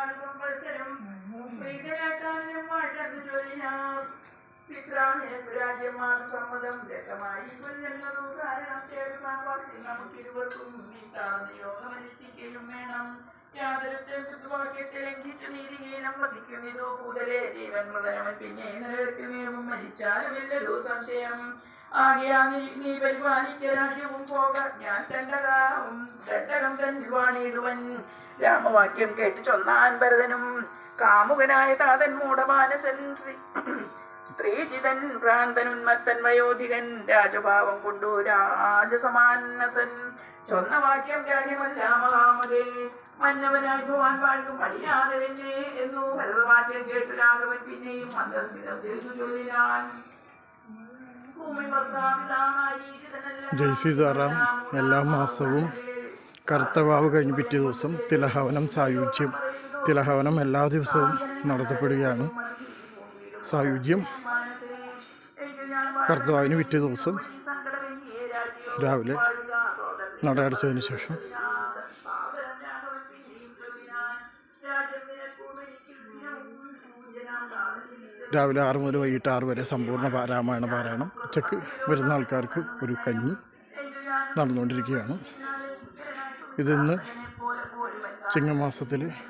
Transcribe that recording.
മാർഗം മത്സരം പ്രീതയാക്കാനും ചൊല്ലിനാർ പിത്രാജ്യമാർ സമ്മതം രകമായി കൊല്ലുന്നതു കാരണം ചേർന്നാപ്പാട്ടി നമുക്കിരുവർക്കും നീട്ടാതെ യോഗമനുഷ്ഠിക്കുകയും വേണം. യാതൊരുത്തെ വാക്യത്തെ ലംഘിച്ച് നീതിഹീനം ജീവൻ മൃതയമ പിന്നെ നിലനിൽക്കുന്നതും മരിച്ചാലും ഇല്ലൊരു സംശയം. ആകെയാ നീ നീ പോക. ഞാൻ തണ്ടകാവും തണ്ടകം തന്നിവാണിടുവൻ രാമവാക്യം കേട്ട് ചൊന്നാൻ ഭരതനും കാമുകനായ താതൻ മൂടമാനസൻ സ്ത്രീജിതൻ ഭ്രാന്തനുന്മത്തൻ വയോധികൻ രാജഭാവം കൊണ്ടു രാജസമാനസൻ. ചൊന്ന വാക്യം രാജ്യമല്ല മഹാമതേ. മന്നവനായി പോവാൻ പാടും മടിയാതെ പിന്നെ എന്നു ഭരതവാക്യം കേട്ടു രാഘവൻ പിന്നെയും മന്ദസ്മിതം ചെയ്തു ചൊല്ലിനാൻ. ജയ് സീതാറാം എല്ലാ മാസവും കർത്തവാവ് കഴിഞ്ഞ് പിറ്റേ ദിവസം തിലഹവനം സായുജ്യം. തിലഹവനം എല്ലാ ദിവസവും നടത്തപ്പെടുകയാണ്. സായുജ്യം കർത്തവാവിന് പിറ്റേ ദിവസം രാവിലെ നടയടച്ചതിന് ശേഷം രാവിലെ ആറ് മുതൽ വൈകിട്ട് ആറ് വരെ സമ്പൂർണ രാമായണ പാരായണം. ഉച്ചയ്ക്ക് വരുന്ന ആൾക്കാർക്ക് ഒരു കഞ്ഞി നടന്നുകൊണ്ടിരിക്കുകയാണ്. ഇതിന്ന് ചിങ്ങമാസത്തിലെ